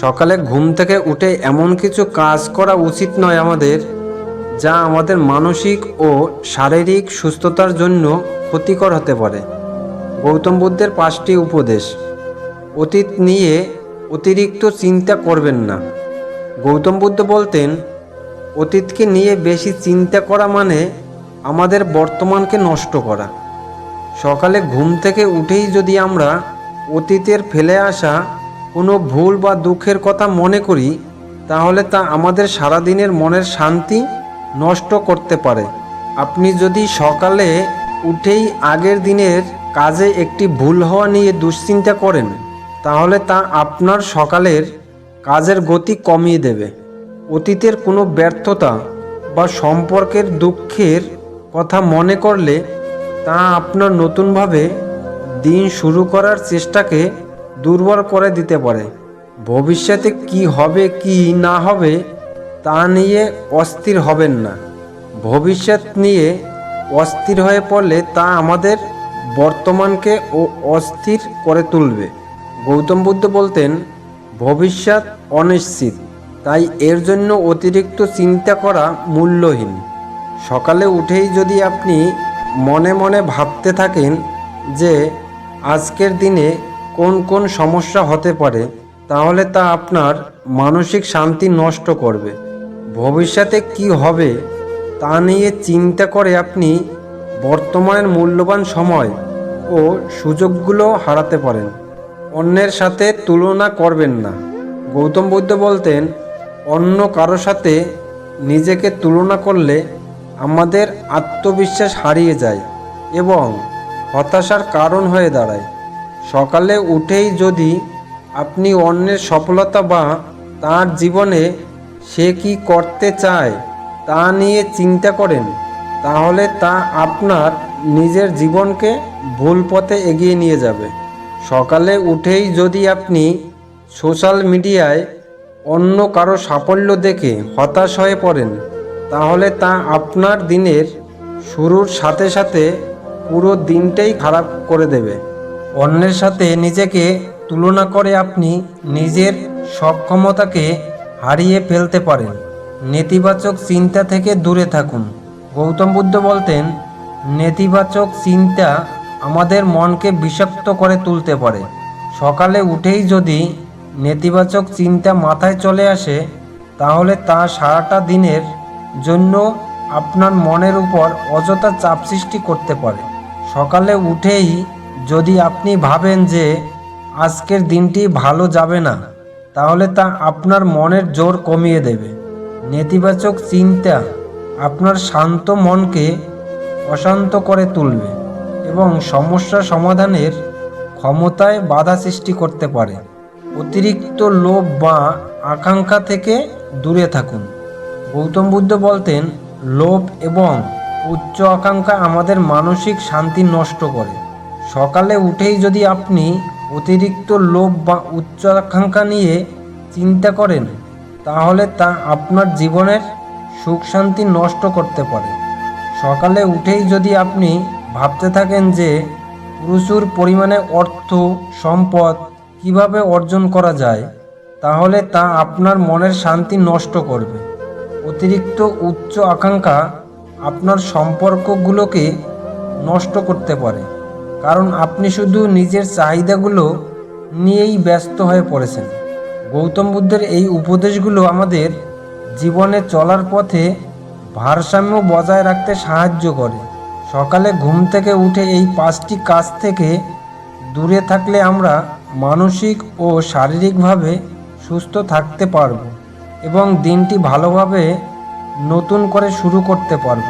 সকালে ঘুম থেকে উঠে এমন কিছু কাজ করা উচিত নয় আমাদের, যা আমাদের মানসিক ও শারীরিক সুস্থতার জন্য ক্ষতিকর হতে পারে। গৌতম বুদ্ধের পাঁচটি উপদেশ। অতীত নিয়ে অতিরিক্ত চিন্তা করবেন না। গৌতম বুদ্ধ বলতেন, অতীতকে নিয়ে বেশি চিন্তা করা মানে আমাদের বর্তমানকে নষ্ট করা। সকালে ঘুম থেকে উঠেই যদি আমরা অতীতের ফেলে আসা কোনো ভুল বা দুঃখের কথা মনে করি, তাহলে তা আমাদের সারাদিনের মনের শান্তি নষ্ট করতে পারে। আপনি যদি সকালে উঠেই আগের দিনের কাজে একটি ভুল হওয়া নিয়ে দুশ্চিন্তা করেন, তাহলে তা আপনার সকালের কাজের গতি কমিয়ে দেবে। অতীতের কোনো ব্যর্থতা বা সম্পর্কের দুঃখের কথা মনে করলে তা আপনার নতুনভাবে দিন শুরু করার চেষ্টাকে দুর্বল করে দিতে পারে। ভবিষ্যতে কি হবে, কি না হবে, তা নিয়ে অস্থির হবেন না। ভবিষ্যৎ নিয়ে অস্থির হয়ে পড়লে তা আমাদের বর্তমানকে ও অস্থির করে তুলবে। গৌতম বুদ্ধ বলতেন, ভবিষ্যৎ অনিশ্চিত, তাই এর জন্য অতিরিক্ত চিন্তা করা মূল্যহীন। সকালে উঠেই যদি আপনি মনে মনে ভাবতে থাকেন যে, আজকের দিনে কোন কোন সমস্যা হতে পারে, তাহলে তা আপনার মানসিক শান্তি নষ্ট করবে। ভবিষ্যতে কি হবে, তা নিয়ে চিন্তা করে আপনি বর্তমানের মূল্যবান সময় ও সুযোগগুলো হারাতে পারেন। অন্যের সাথে তুলনা করবেন না। গৌতম বুদ্ধ বলতেন, অন্য কারও সাথে নিজেকে তুলনা করলে আমাদের আত্মবিশ্বাস হারিয়ে যায় এবং হতাশার কারণ হয়ে দাঁড়ায়। সকালে উঠেই যদি আপনি অন্যের সফলতা বা তার জীবনে সে কি করতে চায় তা নিয়ে চিন্তা করেন, তাহলে তা আপনার নিজের জীবনকে ভুল পথে এগিয়ে নিয়ে যাবে। সকালে উঠেই যদি আপনি সোশ্যাল মিডিয়ায় অন্য কারও সাফল্য দেখে হতাশ হয়ে পড়েন, তাহলে তা আপনার দিনের শুরুর সাথে সাথে পুরো দিনটাই খারাপ করে দেবে। অন্যের সাথে নিজেকে তুলনা করে আপনি নিজের সক্ষমতাকে হারিয়ে ফেলতে পারেন। নেতিবাচক চিন্তা থেকে দূরে থাকুন। গৌতম বুদ্ধ বলতেন, নেতিবাচক চিন্তা আমাদের মনকে বিষাক্ত করে তুলতে পারে। সকালে উঠেই যদি নেতিবাচক চিন্তা মাথায় চলে আসে, তাহলে তা সারাটা দিনের জন্য আপনার মনের উপর অযথা চাপ সৃষ্টি করতে পারে। সকালে উঠেই যদি আপনি ভাবেন যে আজকের দিনটি ভালো যাবে না, তাহলে তা আপনার মনের জোর কমিয়ে দেবে। নেতিবাচক চিন্তা আপনার শান্ত মনকে অশান্ত করে তুলবে এবং সমস্যা সমাধানের ক্ষমতায় বাধা সৃষ্টি করতে পারে। অতিরিক্ত লোভ বা আকাঙ্ক্ষা থেকে দূরে থাকুন। গৌতম বুদ্ধ বলতেন, লোভ এবং উচ্চ আকাঙ্ক্ষা আমাদের মানসিক শান্তি নষ্ট করে। সকালে উঠেই যদি আপনি অতিরিক্ত লোভ বা উচ্চ আকাঙ্ক্ষা নিয়ে চিন্তা করেন, তাহলে তা আপনার জীবনের সুখ শান্তি নষ্ট করতে পারে। সকালে উঠেই যদি আপনি ভাবতে থাকেন যে প্রচুর পরিমাণে অর্থ, সম্পদ কীভাবে অর্জন করা যায়, তাহলে তা আপনার মনের শান্তি নষ্ট করবে। অতিরিক্ত উচ্চ আকাঙ্ক্ষা আপনার সম্পর্কগুলোকে নষ্ট করতে পারে। কারণ আপনি শুধু নিজের চাহিদাগুলো নিয়েই ব্যস্ত হয়ে পড়েছেন। গৌতম বুদ্ধের এই উপদেশগুলো আমাদের জীবনে চলার পথে ভারসাম্য বজায় রাখতে সাহায্য করে। সকালে ঘুম থেকে উঠে এই পাঁচটি কাজ থেকে দূরে থাকলে আমরা মানসিক ও শারীরিকভাবে সুস্থ থাকতে পারব এবং দিনটি ভালোভাবে নতুন করে শুরু করতে পারব।